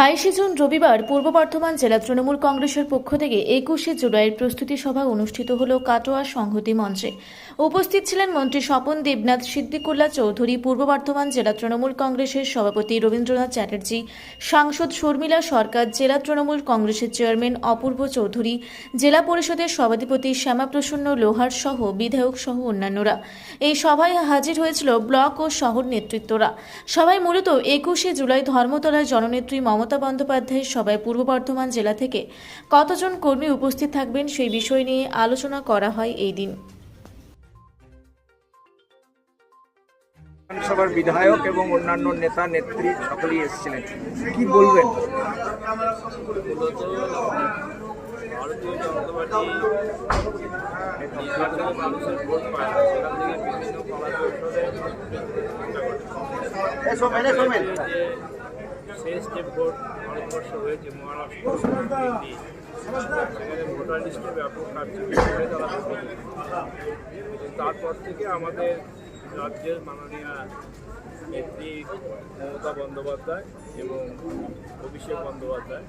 বাইশে জুন রবিবার পূর্ব বর্ধমান জেলা তৃণমূল কংগ্রেসের পক্ষ থেকে একুশে জুলাইয়ের প্রস্তুতি সভা অনুষ্ঠিত হল কাটোয়া সংহতি মঞ্চে। উপস্থিত ছিলেন মন্ত্রী স্বপন দেবনাথ সিদ্দিকুল্লা চৌধুরী, পূর্ব বর্ধমান জেলা তৃণমূল কংগ্রেসের সভাপতি রবীন্দ্রনাথ চ্যাটার্জি, সাংসদ শর্মিলা সরকার, জেলা তৃণমূল কংগ্রেসের চেয়ারম্যান অপূর্ব চৌধুরী, জেলা পরিষদের সভাধিপতি শ্যামাপ্রসন্ন লোহার সহ বিধায়ক সহ অন্যান্যরা। এই সভায় হাজির হয়েছিল ব্লক ও শহর নেতৃত্বরা। সভায় মূলত একুশে জুলাই ধর্মতলার জননেত্রী মমতা বন্দ্যোপাধ্যায়ের সভায় পূর্ব বর্ধমান জেলা থেকে কতজন কর্মী উপস্থিত থাকবেন সেই বিষয় নিয়ে আলোচনা করা হয় এই দিন। বিধানসভার বিধায়ক এবং অন্যান্য নেতা নেত্রী সকলেই এসেছিলেন। কি বলবেন? ভারতীয় জনতা পার্টি মানুষের ভোট পায় সেখান থেকে বিভিন্ন কলা কৌশলে যে ভোট হয়েছে ভোটার ব্যাপক তারপর থেকে আমাদের রাজ্যের মাননীয় নেত্রী মমতা বন্দ্যোপাধ্যায় এবং অভিষেক বন্দ্যোপাধ্যায়,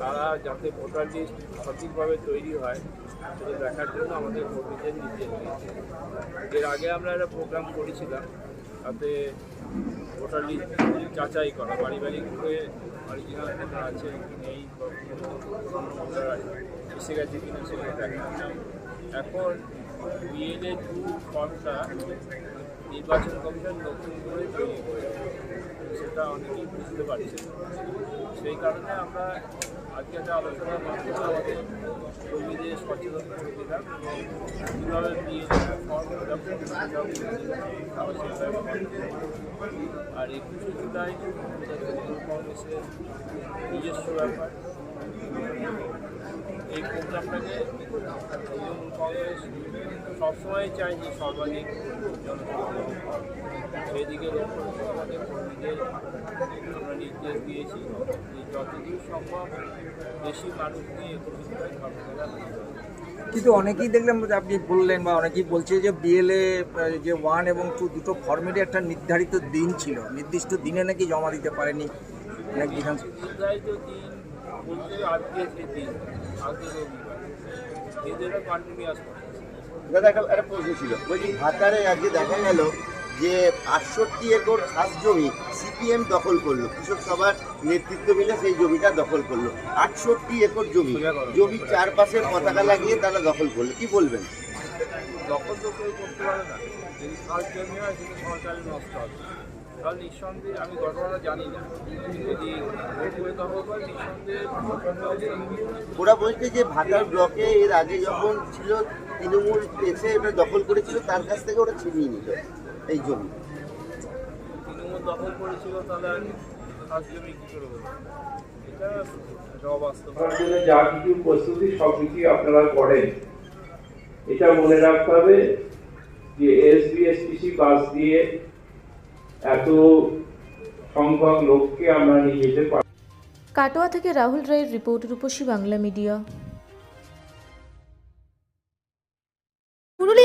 তারা যাতে ভোটার লিস্ট সঠিকভাবে তৈরি হয়, সেটা দেখার জন্য আমাদের কর্মীদের নির্দেশ দিয়েছে। এর আগে আমরা একটা প্রোগ্রাম করেছিলাম তাতে ভোটার লিস্ট যাচাই করা ঘুরে অরিজিনাল ভোটার আছে কি নেই ভোটার এসে গেছে কি না সেটা দেখা এখন বিএলএ টু ফর্মটা নির্বাচন কমিশন নতুন করে তৈরি করেছে। সেটা অনেকেই বুঝতে পারছে সেই কারণে আমরা আজকে একটা আলোচনার মাধ্যমে আমাদের কর্মীদের সচেতন করে দিলাম কীভাবে করবে। আর একুশে জুলাই নিজস্ব ব্যাপার এই প্রোগ্রামটাকে তৃণমূল কংগ্রেস সবসময় চায় যে সর্বাধিক সেদিকে লক্ষ্য রেখে আমাদের কর্মীদের আমরা নির্দেশ দিয়েছি যে সম্ভব বেশি মানুষ নিয়ে কিন্তু অনেকেই দেখলাম যে আপনি বললেন বা অনেকেই বলছে যে বিএলএ যে ওয়ান এবং টু দুটো ফর্মেটে একটা নির্ধারিত দিন ছিল। নির্দিষ্ট দিনে নাকি জমা দিতে পারেনি বিধানসভা নির্ধারিত দিন বলতে আজকে যে দিন আজকে রবিবার এদের কন্টিনিউয়াস দাদা একটা একটা প্রশ্ন ছিল। বলছি ভাতারে আজকে দেখা গেল যে আটষট্টি একর খাস জমি সিপিএম দখল করল। কৃষক সভার নেতৃত্ব মিলে সেই জমিটা দখল করল। আটষট্টি একর জমি জমির চারপাশে পতাকা লাগিয়ে তারা দখল করল। কি বলবেন? দখল তো কেউ করতে পারে না। যদি খাস জমি হয় সেটা সরকারের নষ্ট হবে। তাহলে নিঃসন্দেহে আমি ঘটনাটা জানি না। যদি ওরা বলছে যে ভাতার ব্লকে এর আগে যখন ছিল তৃণমূল এসে এটা দখল করেছিল তার কাছ থেকে ওরা ছিনিয়ে নিল এই জমি। তৃণমূল দখল করেছিল তাহলে আর খাস জমি কী করে এটা যা কিছু প্রস্তুতি সব কিছুই আপনারা করেন। এটা মনে রাখতে হবে যে এসবিএসটিসি বাস দিয়ে এত সংখ্যক লোককে আমরা নিয়ে যেতে পারি কাটোয়া থেকে রাহুল রায়ের রিপোর্ট রূপসী বাংলা মিডিয়া।